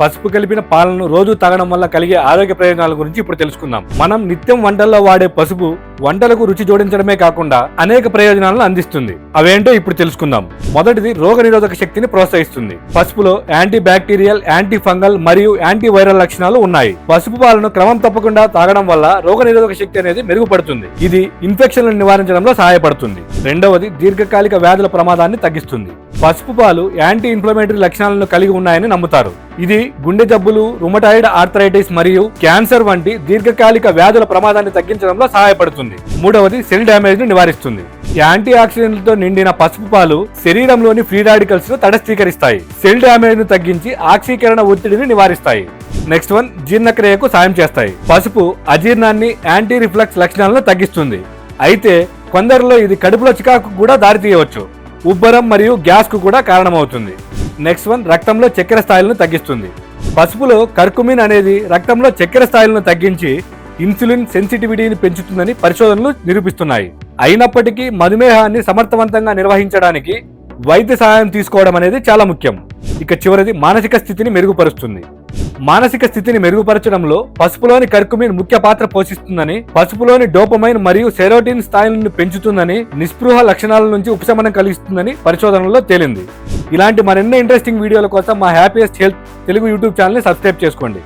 పసుపు కలిపిన పాలను రోజు తాగడం వల్ల కలిగే ఆరోగ్య ప్రయోజనాల గురించి ఇప్పుడు తెలుసుకుందాం. మనం నిత్యం వంటల్లో వాడే పసుపు వంటలకు రుచి జోడించడమే కాకుండా అనేక ప్రయోజనాలను అందిస్తుంది. అవేంటో ఇప్పుడు తెలుసుకుందాం. మొదటిది రోగ నిరోధక శక్తిని ప్రోత్సహిస్తుంది. పసుపులో యాంటీ బ్యాక్టీరియల్ యాంటీ ఫంగల్ మరియు యాంటీ వైరల్ లక్షణాలు ఉన్నాయి. పసుపు పాలను క్రమం తప్పకుండా తాగడం వల్ల రోగ నిరోధక శక్తి అనేది మెరుగుపడుతుంది. ఇది ఇన్ఫెక్షన్లను నివారించడంలో సహాయపడుతుంది. రెండవది దీర్ఘకాలిక వ్యాధుల ప్రమాదాన్ని తగ్గిస్తుంది. పసుపు పాలు యాంటీ ఇన్ఫ్లమేటరీ లక్షణాలను కలిగి ఉన్నాయని నమ్ముతారు. ఇది గుండె జబ్బులు రుమటాయిడ్ ఆర్థరైటిస్ మరియు క్యాన్సర్ వంటి దీర్ఘకాలిక వ్యాధుల ప్రమాదాన్ని తగ్గించడంలో సహాయపడుతుంది. మూడవది సెల్ డ్యామేజ్ను నివారిస్తుంది యాంటీ ఆక్సిడెంట్లతో నిండిన పసుపు పాలు శరీరంలోని ఫ్రీ రాడికల్స్ను తటస్థీకరిస్తాయి. సెల్ డ్యామేజ్ను తగ్గించి ఆక్సీకరణ ఒత్తిడిని నివారిస్తాయి. నెక్స్ట్ వన్ జీర్ణక్రియకు సాయం చేస్తాయి. పసుపు అజీర్ణాన్ని యాంటీ రిఫ్లక్స్ లక్షణాలను తగ్గిస్తుంది. అయితే కొందరిలో ఇది కడుపులో చికాకు కూడా దారితీయవచ్చు. ఉబ్బరం మరియు గ్యాస్కు కూడా కారణమవుతుంది. నెక్స్ట్ వన్ రక్తంలో చక్కెర స్థాయిలను తగ్గిస్తుంది. పసుపులో కర్కుమిన్ అనేది రక్తంలో చక్కెర స్థాయిలను తగ్గించి ఇన్సులిన్ సెన్సిటివిటీని పెంచుతుందని పరిశోధనలు నిరూపిస్తున్నాయి. అయినప్పటికీ మధుమేహాన్ని సమర్థవంతంగా నిర్వహించడానికి వైద్య సహాయం తీసుకోవడం అనేది చాలా ముఖ్యం. ఇక చివరిది మానసిక స్థితిని మెరుగుపరుస్తుంది. మానసిక స్థితిని మెరుగుపరచడంలో పసుపులోని కర్కుమిన్ ముఖ్య పాత్ర పోషిస్తుందని పసుపులోని డోపమైన్ మరియు సెరోటిన్ స్థాయిలను పెంచుతుందని నిస్పృహ లక్షణాల నుంచి ఉపశమనం కలిగిస్తుందని పరిశోధనలో తేలింది. ఇలాంటి మరెన్నో ఇంట్రెస్టింగ్ వీడియోల కోసం మా హ్యాపీయెస్ట్ హెల్త్ తెలుగు యూట్యూబ్ ఛానల్ని సబ్స్క్రైబ్ చేసుకోండి.